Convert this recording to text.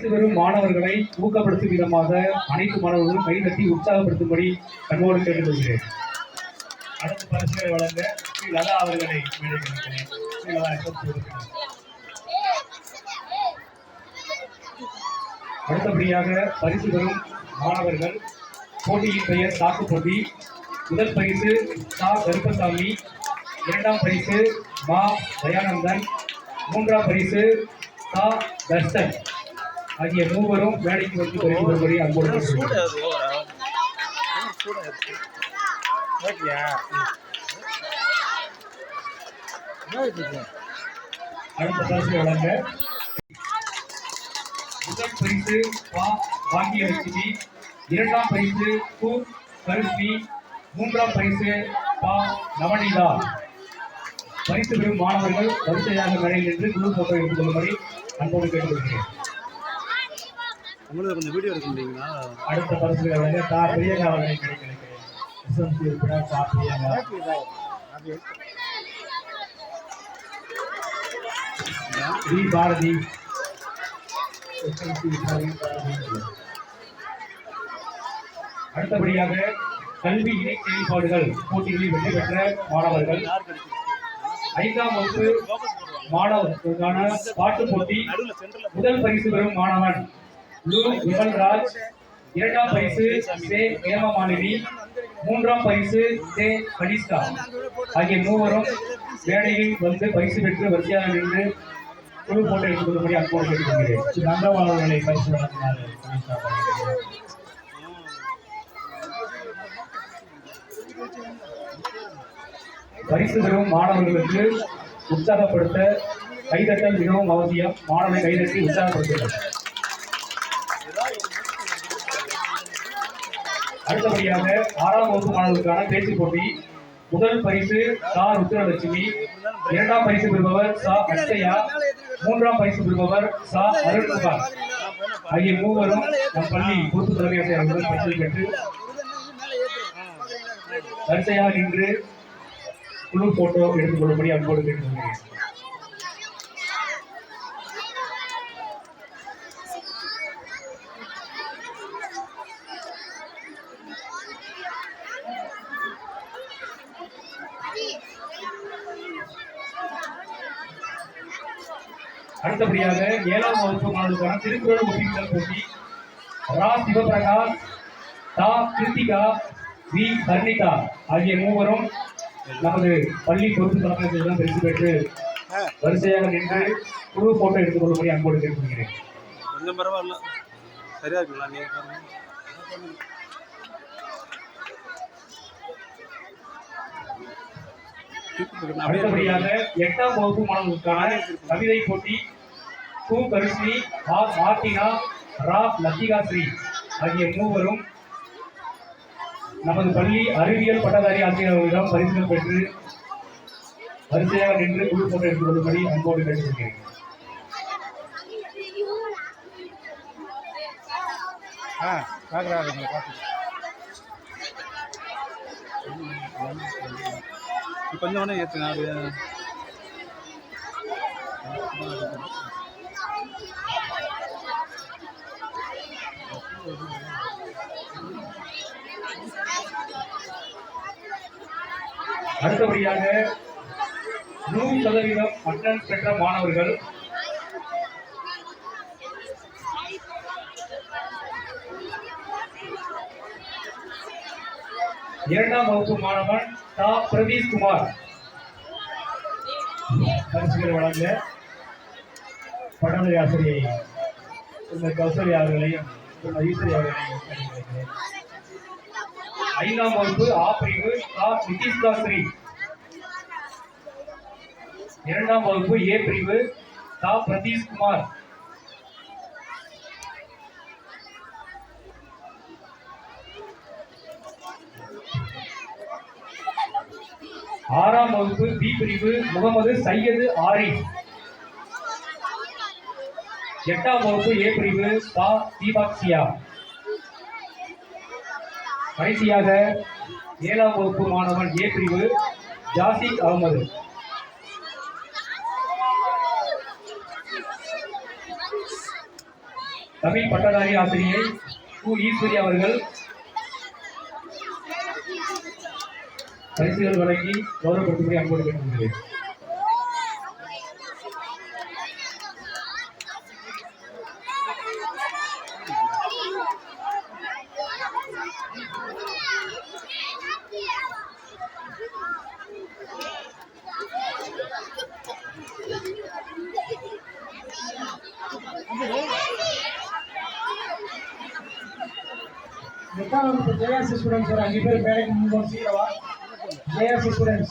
படித்து வரும் மாணவர்களை ஊக்கப்படுத்தும் விதமாக அனைத்து மாணவர்களும் கைதட்டி உற்சாகப்படுத்தும்படி கண்மோடு கேட்டுக்கொள்கிறேன். அடுத்த பரிசுகளை வழங்க ஸ்ரீ லதா அவர்களை ஸ்ரீ லதா அடுத்தபடியாக பரிசு பெறும் மாணவர்கள் போட்டியின் பெயர் சாக்கு போட்டி முதல் பரிசு சா கருப்பசாமி இரண்டாம் பரிசு மா தயானந்தன் மூன்றாம் பரிசு சா தர்ஷன். ஆகிய மூவரும் மேடைக்கு வந்து பரிசு பெறும்படி அன்போடு. அடுத்த பரிசு வழங்க முதல் பரிசு பா பாக்கியலட்சுமி இரண்டாம் பரிசு கு கருப்பி மூன்றாம் பரிசு பா நவனிதா பரிசு பெறும் மாணவர்கள் வரிசையாக மேடையில் நின்று குழு போட்டோ எடுத்துக் கொள்ளும்படி அன்போடு கேட்டுக்கொள்கிறேன் உங்களுக்கு கொஞ்சம் வீடியோ எடுக்க முடியுங்களா? அடுத்த பரிசுகளை வந்து தா பிரியங்கா அவர்களை கிடைக்கிறேன். எஸ்எம்சி உறுப்பினர் தா பிரியங்கா. வி பாரதி. SLC அடுத்தபடியாக கல்வி இணை செயல்பாடுகள் போட்டிகளில் வெற்றி பெற்ற மாணவர்கள். ஐந்தாம் வகுப்பு மாணவர்களுக்கான பாட்டு போட்டி. முதல் பரிசு பெறும் மாணவன் லு விமல்ராஜ் இரண்டாம் பரிசு சே ஹேமமாலினி மூன்றாம் பரிசு சே கனிஷ்கா ஆகிய மூவரும் மேடையில் வந்து பரிசு பெற்று வரிசையாக நின்று குழு போட்டோ எடுத்துக் கொள்ளும்படி அன்போடு கேட்டுக்கொள்கிறேன். நந்தவாளர்களை பரிசு வழங்கினார் பரிசு பெறும் மாணவர்களுக்கு உற்சாகப்படுத்த கைதட்டல் மிகவும் அவசியம். மாணவனை கைதட்டி உற்சாகப்படுத்துங்கள் அடுத்தபடியாக ஆறாம் வகுப்பு மாணவர்களுக்கான பேச்சு போட்டி. முதல் பரிசு சா. ருத்ரலட்சுமி. இரண்டாம் பரிசு பெறுபவர் சா. அக்ஷயா மூன்றாம் பரிசு பெறுபவர் சா. அருண்குமார் ஆகிய மூவரும் நம் பள்ளி பொறுப்பு தலைமை ஆசிரியர்களுடன் பரிசு பெற்று வரிசையாக நின்று குழு போட்டோ எடுத்துக் கொள்ளும்படி அன்போடு கேட்டுக்கொள்கிறேன். அடுத்தபடியாக ஏழாம் வகுப்பு மாணவர்களுக்கான திருக்குறள் ஒப்பித்தல் போட்டி. ரா. சிவபிரகாஷ் தா. கிருத்திகா வி. கர்ணிகா ஆகிய மூவரும் நமது பள்ளி பொறுப்பு தலைமையிடம் பரிசு பெற்று வரிசையாக நின்று குழு போட்டோ எடுத்துக் கொள்ளும்படி அன்போடு கேட்டுக்கொள்கிறேன். கொஞ்சம் பரவாயில்ல. சரியா இருக்குங்களா? நீங்க பாருங்க. அடுத்தபடியாக எட்டாம் வகுப்பு மாணவர்களுக்கான கவிதை போட்டி கு கருஷ்ணி ஆர் மார்டினா ரா லத்திகா ஸ்ரீ ஆகிய மூவரும் நமது பள்ளி அறிவியல் பட்டதாரி ஆசிரியர்களிடம் பரிசுகள் பெற்று வரிசையாக நின்று குழு போட்டோ எடுத்துக் கொள்ளும்படி அன்போடு கேட்டுக்கொள்கிறேன். ஆ பார்க்குறாங்க பார்த்து கொஞ்சம் வேணா ஏற்றுங்க அது அடுத்தபடியாக நூறு சதவீதம் பட்டம் பெற்ற மாணவர்கள். இரண்டாம் வகுப்பு மாணவன் தா பிரதீஷ் குமார் பரிசுகளை வழங்க பட்டமளி ஆசிரியை திருமதி கௌசல்யா அவர்களையும் திருமதி ஈஸ்வரி அவர்களையும் ஐந்தாம் வகுப்பு ஆ பிரிவு தா நிதிஷ்கா ஸ்ரீ இரண்டாம் வகுப்பு ஏ பிரிவு தா பிரதீஷ் குமார் ஆறாம் வகுப்பு பி பிரிவு முகமது சையது ஆரிஃப் எட்டாம் வகுப்பு ஏ பிரிவு பா தீபாக்சியா கடைசியாக ஏழாம் வகுப்பு மாணவன் ஏ பிரிவு ஜாசிக் அகமது. தமிழ் பட்டதாரி ஆசிரியை கு ஈஸ்வரி அவர்கள் பரிசுகள் வழங்கி கௌரவப்படுத்தும்படி அன்போடு கேட்டுக்கொள்கிறேன். எட்டாம் வகுப்பு ஜெயா ஸ்டூடெண்ட்ஸ் ஒரு அஞ்சு பேர் மேடைக்கு முன்பு சீக்கிரவா Jaya Friends.